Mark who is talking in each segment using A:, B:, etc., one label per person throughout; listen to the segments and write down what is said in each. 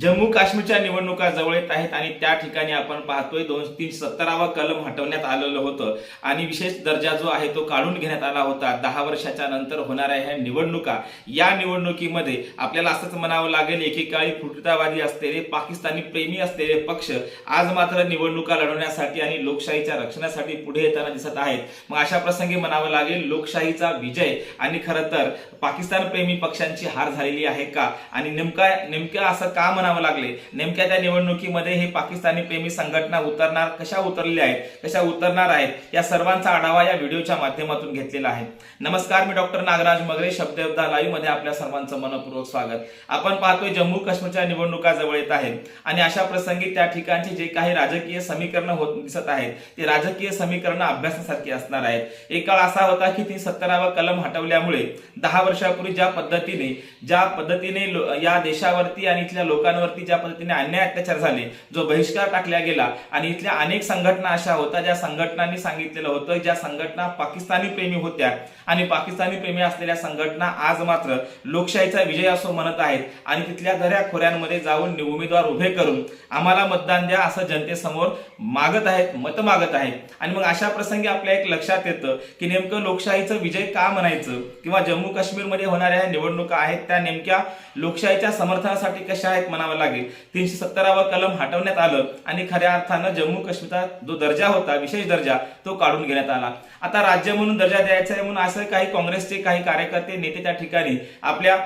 A: जम्मू काश्मीरच्या निवडणुका जवळ येत आहेत आणि त्या ठिकाणी आपण पाहतोय दोन तीन सत्तरावा कलम हटवण्यात आलेलं होतं. आणि विशेष दर्जा जो आहे तो काढून घेण्यात आला होता. दहा वर्षाच्या नंतर होणाऱ्या ह्या निवडणुका या निवडणुकीमध्ये आपल्याला असंच म्हणावं लागेल एकेकाळी फुटतावादी असलेले पाकिस्तानी प्रेमी असलेले पक्ष आज मात्र निवडणुका लढवण्यासाठी आणि लोकशाहीच्या रक्षणासाठी पुढे येताना दिसत आहेत. मग अशा प्रसंगी म्हणावं लागेल लोकशाहीचा विजय आणि खरं तर पाकिस्तान प्रेमी पक्षांची हार झालेली आहे का? आणि नेमका नेमकं असं का म्हणावं लागले. नेमक्या त्या निवडणुकीमध्ये हे पाकिस्तानी प्रेमी संघटना उतरणार कशा उतरलेल्या आहेत कशा उतरणार आहेत या सर्वांचा आढावा या व्हिडिओच्या माध्यमातून घेतलेला आहे. नमस्कार मी डॉक्टर नागराज मगरे शब्दयोद्धा लाईव्हमध्ये आपल्या सर्वांचं मनपूर्वक स्वागत. आपण पाहतोय जम्मू काश्मीरच्या निवडणुका जवळ येत आहेत आणि अशा प्रसंगी त्या ठिकाणचे जे काही राजकीय समीकरण होत दिसत आहेत ते राजकीय समीकरण अभ्यासासारखी असणार आहेत. एक काळ असा होता की ती सत्तरावा कलम हटवल्यामुळे दहा वर्षापूर्वी ज्या पद्धतीने ज्या पद्धतीने या देशावरती आणि इथल्या लोकांना महिलांवरती ज्या पद्धतीने अन्याय अत्याचार झाले जो बहिष्कार टाकला गेला आणि इथल्या अनेक संघटना अशा होत्या ज्या संघटनांनी सांगितलेलं होतं ज्या संघटना पाकिस्तानी प्रेमी होत्या. आणि पाकिस्तानी प्रेमी असलेल्या संघटना आज मात्र लोकशाहीचा विजय असो म्हणत आहेत आणि तिथल्या दऱ्या खोऱ्यांमध्ये जाऊन नि- उमेदवार उभे करून आम्हाला मतदान द्या असं जनतेसमोर मागत आहेत मत मागत आहेत. आणि मग अशा प्रसंगी आपल्या एक लक्षात येतं की नेमकं लोकशाहीचं विजय का म्हणायचं? किंवा जम्मू काश्मीरमध्ये होणाऱ्या निवडणुका आहेत त्या नेमक्या लोकशाहीच्या समर्थनासाठी कशा आहेत म्हणा म्हणावं लागेल. तीनशे सत्तरावं कलम हटवण्यात आलं आणि खऱ्या अर्थानं जम्मू काश्मीरचा जो दर्जा होता विशेष दर्जा तो काढून घेण्यात आला. आता राज्य म्हणून दर्जा द्यायचा आहे म्हणून असं काही काँग्रेसचे काही कार्यकर्ते नेते त्या ठिकाणी आपल्या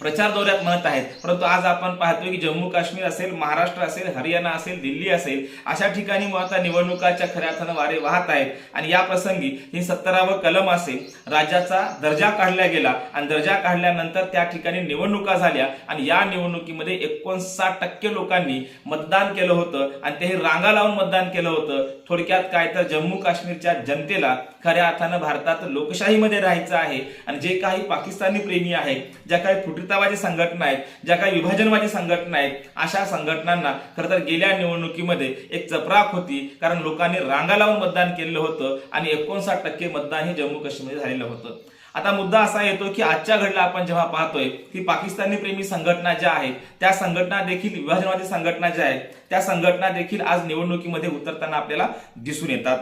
A: प्रचार दौऱ्यात म्हणत आहेत. परंतु आज आपण पाहतोय की जम्मू काश्मीर असेल महाराष्ट्र असेल हरियाणा असेल दिल्ली असेल अशा ठिकाणी आता निवडणुकाच्या खऱ्या अर्थानं वारे वाहत आहेत. आणि या प्रसंगी ही सत्तरावं कलम असेल राज्याचा दर्जा काढला गेला. आणि दर्जा काढल्यानंतर त्या ठिकाणी निवडणुका झाल्या. आणि या निवडणुकीमध्ये एकोणसाठ टक्के लोकांनी मतदान केलं होतं. आणि ते रांगा लावून मतदान केलं होतं. थोडक्यात काय तर जम्मू काश्मीरच्या जनतेला खऱ्या अर्थानं भारतात लोकशाहीमध्ये राहायचं आहे. आणि जे काही पाकिस्तानी प्रेमी आहे ज्या काही फुटीरतावादी संघटना आहेत ज्या काही विभाजनवादी संघटना आहेत अशा संघटनांना खरं तर गेल्या निवडणुकीमध्ये एक चपराक होती कारण लोकांनी रांगा लावून मतदान केलेलं होतं आणि एकोणसाठ टक्के मतदान हे जम्मू काश्मीरमध्ये झालेलं होतं. आता मुद्दा असा येतो की आजच्या घडीला आपण जेव्हा पाहतोय की पाकिस्तानी प्रेमी संघटना ज्या आहेत त्या संघटना देखील विभाजनवादी संघटना ज्या आहेत त्या संघटना देखील आज निवडणुकीमध्ये उतरताना आपल्याला दिसून येतात.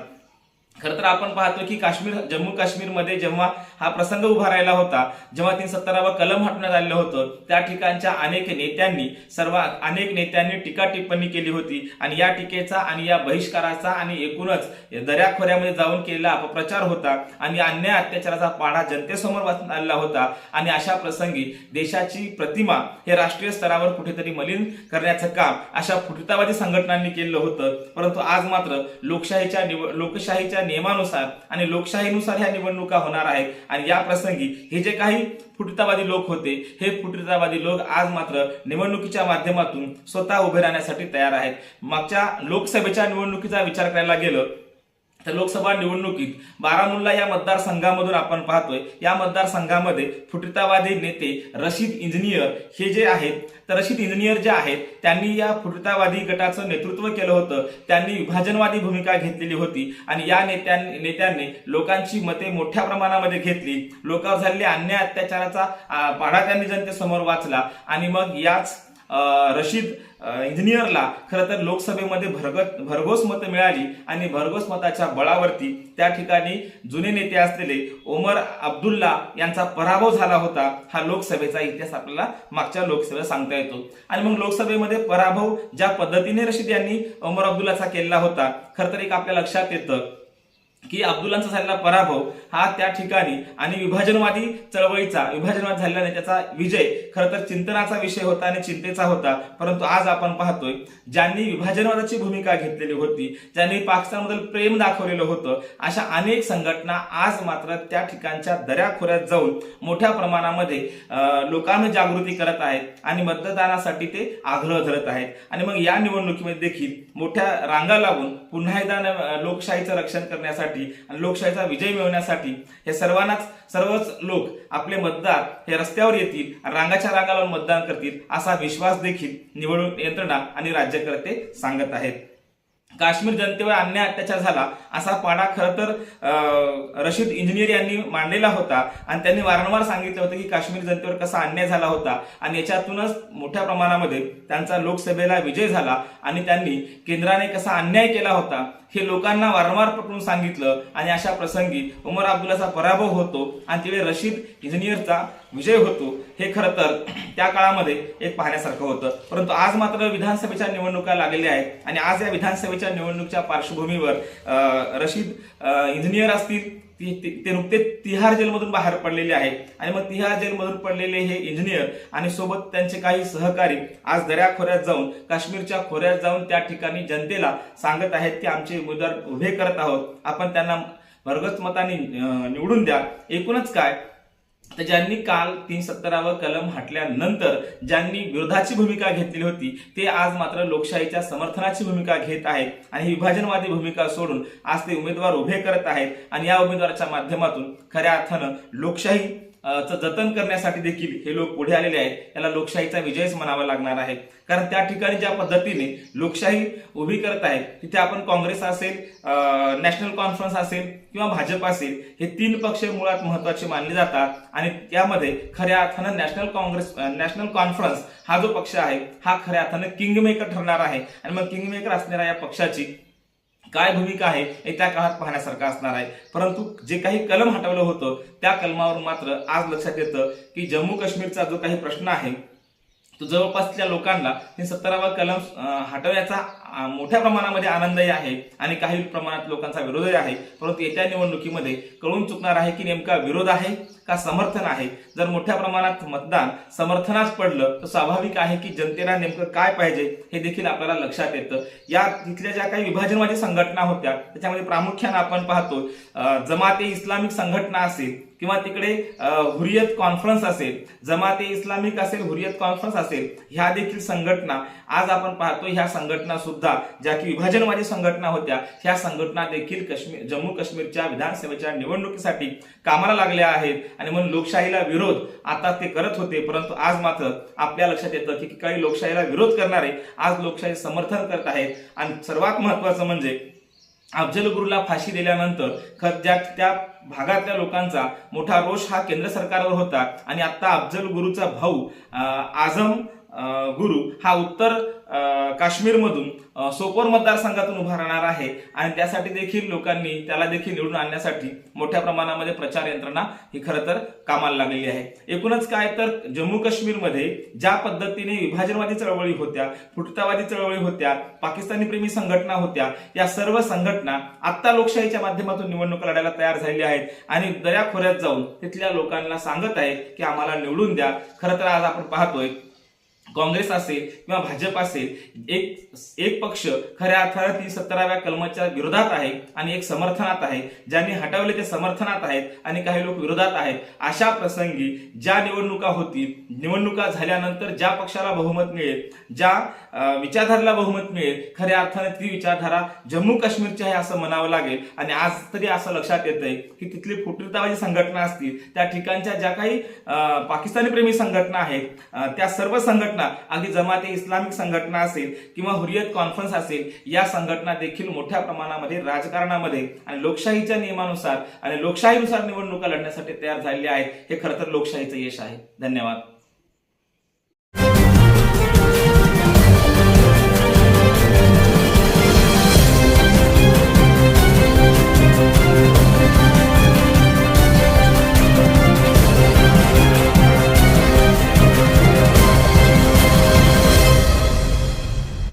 A: खरं तर आपण पाहतो की काश्मीर जम्मू काश्मीरमध्ये जेव्हा हा प्रसंग उभा राहिला होता जेव्हा तीन सत्तरावा कलम हटण्यात आलेलं होतं त्या ठिकाणच्या अनेक नेत्यांनी सर्व अनेक नेत्यांनी टीका टिप्पणी केली होती आणि या टीकेचा आणि या बहिष्काराचा आणि एकूणच दर्याखोऱ्यामध्ये जाऊन केलेला अपप्रचार होता आणि अन्याय अत्याचाराचा पाढा जनतेसमोर आलेला होता आणि अशा प्रसंगी देशाची प्रतिमा हे राष्ट्रीय स्तरावर कुठेतरी मलिन करण्याचं काम अशा फुटतावादी संघटनांनी केलं होतं. परंतु आज मात्र लोकशाहीच्या निवड लोकशाहीच्या नियमानुसार आणि लोकशाहीनुसार ह्या निवडणुका होणार आहेत. आणि या प्रसंगी हे जे काही फुटितावादी लोक होते हे फुटितावादी लोक आज मात्र निवडणुकीच्या माध्यमातून स्वतः उभे राहण्यासाठी तयार आहेत. मागच्या लोकसभेच्या निवडणुकीचा विचार करायला गेलं तर लोकसभा निवडणुकीत बारामुल्ला या मतदारसंघामधून आपण पाहतोय या मतदारसंघामध्ये फुटितावादी नेते रशीद इंजिनियर हे जे आहेत तर रशीद इंजिनियर जे आहेत त्यांनी या फुटितावादी गटाचं नेतृत्व केलं होतं. त्यांनी विभाजनवादी भूमिका घेतलेली होती आणि या नेत्यांनी नेत्यांनी लोकांची मते मोठ्या प्रमाणामध्ये घेतली. लोकांवर झालेल्या अन्याय अत्याचाराचा आ, पाढा त्यांनी जनतेसमोर वाचला आणि मग याच रशीद इंजिनियरला खरं तर लोकसभेमध्ये भरगत भरघोस मतं मिळाली आणि भरघोस मताच्या बळावरती त्या ठिकाणी जुने नेते असलेले ओमर अब्दुल्ला यांचा पराभव झाला होता. हा लोकसभेचा इतिहास आपल्याला मागच्या लोकसभेला सांगता येतो. आणि मग लोकसभेमध्ये पराभव ज्या पद्धतीने रशीद यांनी ओमर अब्दुल्लाचा केला होता खरं तर एक आपल्या लक्षात येतं. की अब्दुल्लांचा झालेला पराभव हा त्या ठिकाणी आणि विभाजनवादी चळवळीचा विभाजनवाद झालेला त्याचा विजय खरं तर चिंतनाचा विषय होता आणि चिंतेचा होता. परंतु आज आपण पाहतोय ज्यांनी विभाजनवादाची भूमिका घेतलेली होती ज्यांनी पाकिस्तानबद्दल प्रेम दाखवलेलं होतं अशा अनेक संघटना आज मात्र त्या ठिकाणच्या दऱ्याखोऱ्यात जाऊन मोठ्या प्रमाणामध्ये लोकांना जागृती करत आहेत आणि मतदानासाठी ते आग्रह धरत आहेत. आणि मग या निवडणुकीमध्ये देखील मोठ्या रांगा लावून पुन्हा एकदा लोकशाहीचं रक्षण करण्यासाठी आणि लोकशाहीचा विजय मिळवण्यासाठी हे सर्वांनाच सर्वच लोक आपले मतदार हे रस्त्यावर येतील आणि रांगाच्या रांगा लावून मतदान करतील असा विश्वास देखील निवडणूक यंत्रणा आणि राज्यकर्ते सांगत आहेत. काश्मीर जनतेवर अन्याय अत्याचार झाला असा पाडा खरं तर रशीद इंजिनियर यांनी मांडलेला होता. आणि त्यांनी वारंवार सांगितलं होतं की काश्मीर जनतेवर कसा अन्याय झाला होता. आणि याच्यातूनच मोठ्या प्रमाणामध्ये त्यांचा लोकसभेला विजय झाला आणि त्यांनी केंद्राने कसा अन्याय केला होता हे लोकांना वारंवार पकडून सांगितलं. आणि अशा प्रसंगी उमर अब्दुल्लाचा पराभव होतो. आणि तिथे रशीद इंजिनियरचा विजय होतो हे खरं तर त्या काळामध्ये एक पाहण्यासारखं होतं. परंतु आज मात्र विधानसभेच्या निवडणुका लागलेल्या आहेत आणि आज या विधानसभेच्या निवडणुकीच्या पार्श्वभूमीवर रशीद इंजिनियर असतील ती- ते नुकते नुकतेच तिहार जेलमधून बाहेर पडलेले आहे. आणि मग तिहार जेलमधून पडलेले हे इंजिनियर आणि सोबत त्यांचे काही सहकारी आज दऱ्या खोऱ्यात जाऊन काश्मीरच्या खोऱ्यात जाऊन त्या ठिकाणी जनतेला सांगत आहेत की आमचे उमेदवार उभे करत आहोत. आपण त्यांना भरगत मताने निवडून द्या. एकूणच काय? तर ज्यांनी काल तीन सत्तरावर कलम हटल्यानंतर ज्यांनी विरोधाची भूमिका घेतलेली होती ते आज मात्र लोकशाहीच्या समर्थनाची भूमिका घेत आहेत आणि ही विभाजनवादी भूमिका सोडून आज ते उमेदवार उभे करत आहेत. आणि या उमेदवाराच्या माध्यमातून खऱ्या अर्थानं लोकशाही चं जतन करण्यासाठी देखील हे लोक पुढे आलेले आहेत. याला लोकशाहीचा विजयच म्हणावा लागणार आहे. कारण त्या ठिकाणी ज्या पद्धतीने लोकशाही उभी करत आहे तिथे आपण काँग्रेस असेल नॅशनल कॉन्फरन्स असेल किंवा भाजप असेल हे तीन पक्ष मुळात महत्त्वाचे मानले जातात. आणि त्यामध्ये खऱ्या अर्थानं नॅशनल काँग्रेस नॅशनल कॉन्फरन्स हा जो पक्ष आहे हा खऱ्या अर्थानं किंगमेकर ठरणार आहे. आणि मग किंगमेकर असणाऱ्या या पक्षाची काय भूमिका आहे हे त्या काळात पाहण्यासारखं असणार आहे. परंतु जे काही कलम हटवलं होतं त्या कलमावर मात्र आज लक्षात येतं की जम्मू काश्मीरचा जो काही प्रश्न आहे तो जवळपासच्या लोकांना हे सत्तरावा कलम हटवण्याचा मोठ्या प्रमाणामध्ये आनंदही आहे आणि काही प्रमाणात लोकांचा विरोधही आहे. परंतु येत्या निवडणुकीमध्ये कळून चुकणार आहे की नेमका विरोध आहे का समर्थन आहे? जर मोठ्या प्रमाणात मतदान समर्थनास पडलं तर स्वाभाविक आहे की जनतेला नेमकं काय पाहिजे हे देखील आपल्याला लक्षात येतं. या तिथल्या ज्या काही विभाजनवादी संघटना होत्या त्याच्यामध्ये प्रामुख्यानं आपण पाहतो जमाते इस्लामिक संघटना असेल किंवा तिकडे हुरियत कॉन्फरन्स असेल जमाते इस्लामिक असेल हुरियत कॉन्फरन्स असेल ह्या देखील संघटना आज आपण पाहतो ह्या संघटना सुद्धा ज्या की विभाजनवादी संघटना होत्या ह्या संघटना देखील काश्मीर जम्मू काश्मीरच्या विधानसभेच्या निवडणुकीसाठी कामाला लागल्या आहेत. आणि म्हणून लोकशाहीला विरोध आता ते करत होते परंतु आज मात्र आपल्या लक्षात येतं की काही लोकशाहीला विरोध करणारे आज लोकशाही समर्थन करत आहेत. आणि सर्वात महत्वाचं म्हणजे अफजल गुरुला फाशी दिल्यानंतर खत ज्या त्या भागातल्या लोकांचा मोठा रोष हा केंद्र सरकारवर होता. आणि आता अफजल गुरुचा भाऊ आजम आझम गुरु हा उत्तर काश्मीरमधून सोपोर मतदारसंघातून उभा राहणार आहे. आणि त्यासाठी देखील लोकांनी त्याला देखील निवडून आणण्यासाठी मोठ्या प्रमाणामध्ये प्रचार यंत्रणा ही खरं तर कामाला लागलेली आहे. एकूणच काय तर जम्मू काश्मीरमध्ये ज्या पद्धतीने विभाजनवादी चळवळी होत्या फुटतावादी चळवळी होत्या पाकिस्तानी प्रेमी संघटना होत्या या सर्व संघटना आत्ता लोकशाहीच्या माध्यमातून निवडणूक लढायला तयार झालेल्या आहेत. आणि दऱ्याखोऱ्यात जाऊन तिथल्या लोकांना सांगत आहे की आम्हाला निवडून द्या. खरं तर आज आपण पाहतोय काँग्रेस असेल किंवा भाजप असेल एक एक पक्ष खऱ्या अर्थानं ती सत्तराव्या कलमाच्या विरोधात आहे आणि एक समर्थनात आहे ज्यांनी हटवले ते समर्थनात आहेत आणि काही लोक विरोधात आहेत. अशा प्रसंगी ज्या निवडणुका होतील निवडणुका झाल्यानंतर ज्या पक्षाला बहुमत मिळेल ज्या विचारधारेला बहुमत मिळेल खऱ्या अर्थाने ती विचारधारा जम्मू काश्मीरची आहे असं म्हणावं लागेल. आणि आज तरी असं लक्षात येतंय की तिथली फुटीरतावादी संघटना असतील त्या ठिकाणच्या ज्या काही पाकिस्तानी प्रेमी संघटना आहेत त्या सर्व संघटना संघटना अगदी जमाते इस्लामिक संघटना असेल किंवा हुरियत कॉन्फरन्स असेल या संघटना देखील मोठ्या प्रमाणामध्ये राजकारणामध्ये आणि लोकशाहीच्या नियमानुसार आणि लोकशाहीनुसार निवडणुका लढण्यासाठी तयार झालेल्या आहेत हे खरं तर लोकशाहीचं यश आहे. धन्यवाद.